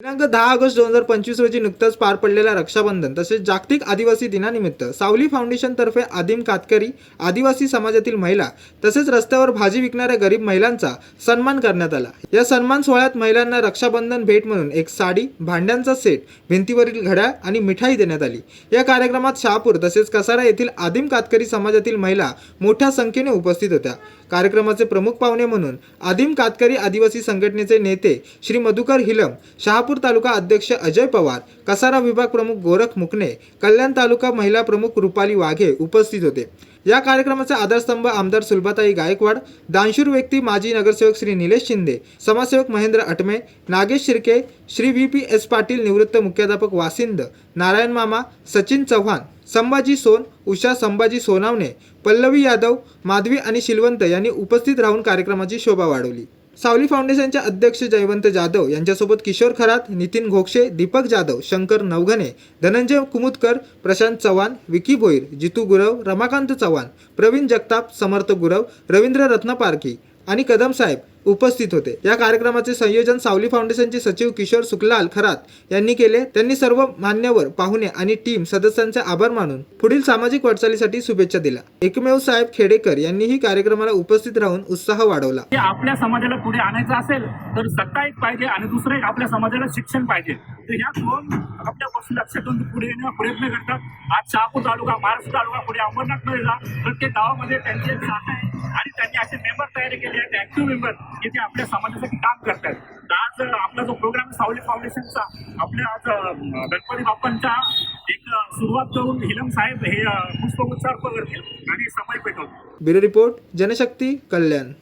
दिनांक दहा ऑगस्ट दोन हजार पंचवीस रोजी नुकतंच पार पडलेल्या रक्षाबंधन तसेच जागतिक आदिवासी दिनानिमित्त सावली फाउंडेशनतर्फे आदिम कातकरी आदिवासी समाजातील महिला तसेच रस्त्यावर भाजी विकणाऱ्या गरीब महिलांचा सन्मान करण्यात आला. या सन्मान सोहळ्यात महिलांना रक्षाबंधन भेट म्हणून एक साडी भांड्यांचा सेट भिंतीवरील घड्याळ आणि मिठाई देण्यात आली. या कार्यक्रमात शहापूर तसेच कसारा येथील आदिम कातकरी समाजातील महिला मोठ्या संख्येने उपस्थित होत्या. कार्यक्रमाचे प्रमुख पाहुणे म्हणून आदिम कातकरी आदिवासी संघटनेचे नेते श्री मधुकर हिलम सोलापूर तालुका अध्यक्ष अजय पवार कसारा विभाग प्रमुख गोरख मुकणे कल्याण तालुका महिला प्रमुख रुपाली वाघे उपस्थित होते. या कार्यक्रमाचे आधारस्तंभ आमदार सुलभाताई गायकवाड दानशूर व्यक्ती माजी नगरसेवक श्री निलेश शिंदे समाजसेवक Mahendra Atme Nagesh Shirke Shri V P S Patil निवृत्त मुख्याध्यापक वासिंद नारायण मामा सचिन चव्हाण संभाजी सोन उषा संभाजी सोनावणे पल्लवी यादव माधवी आणि शिलवंत यांनी उपस्थित राहून कार्यक्रमाची शोभा वाढवली. सावली फाउंडेशनच्या अध्यक्ष जयवंत जाधव यांच्यासोबत किशोर खरात नितीन घोक्षे दीपक जाधव शंकर नवघणे धनंजय कुमुदकर प्रशांत चव्हाण विकी भोईर जितू गुरव रमाकांत चव्हाण प्रवीण जगताप समर्थ गुरव रवींद्र रत्नपारखी आणि कदम साहेब उपस्थित होते. या कार्यक्रमाचे संयोजन सावली फाउंडेशनचे सचिव किशोर सुखलाल खरात यांनी केले. त्यांनी सर्व मान्यवर पाहुणे आणि टीम सदस्यांचे आभार मानून पुढील सामाजिक वाटचालीसाठी शुभेच्छा दिल्या. एकमेव साहेब खेडेकर यांनीही कार्यक्रमाला उपस्थित राहून उत्साह वाढवला. आपल्या समाजाला पुढे आणायचं असेल तर सत्ता एक पाहिजे आणि दुसरं एक आपल्या समाजाला शिक्षण पाहिजे. तर ह्या दोन आपल्या गोष्टी लक्षात ठेवून पुढे येण्याचा प्रयत्न करतात. आज शहापूर तालुका महाराष्ट्र तालुका पुढे अंबरनाथमध्ये जा प्रत्येक गावामध्ये त्यांची शाखा आहे. आणि तयारी केले आहेत ऍक्टिव्ह मेंबर की ते आपल्या समाजासाठी काम करतात आज आपला जो प्रोग्राम सावली फाउंडेशनचा आपल्या आज गणपती बाप्पांच्या एक सुरुवात करून हिलम साहेब हे अं, करतील आणि समय पेटवतील. Bureau report Janshakti Kalyan.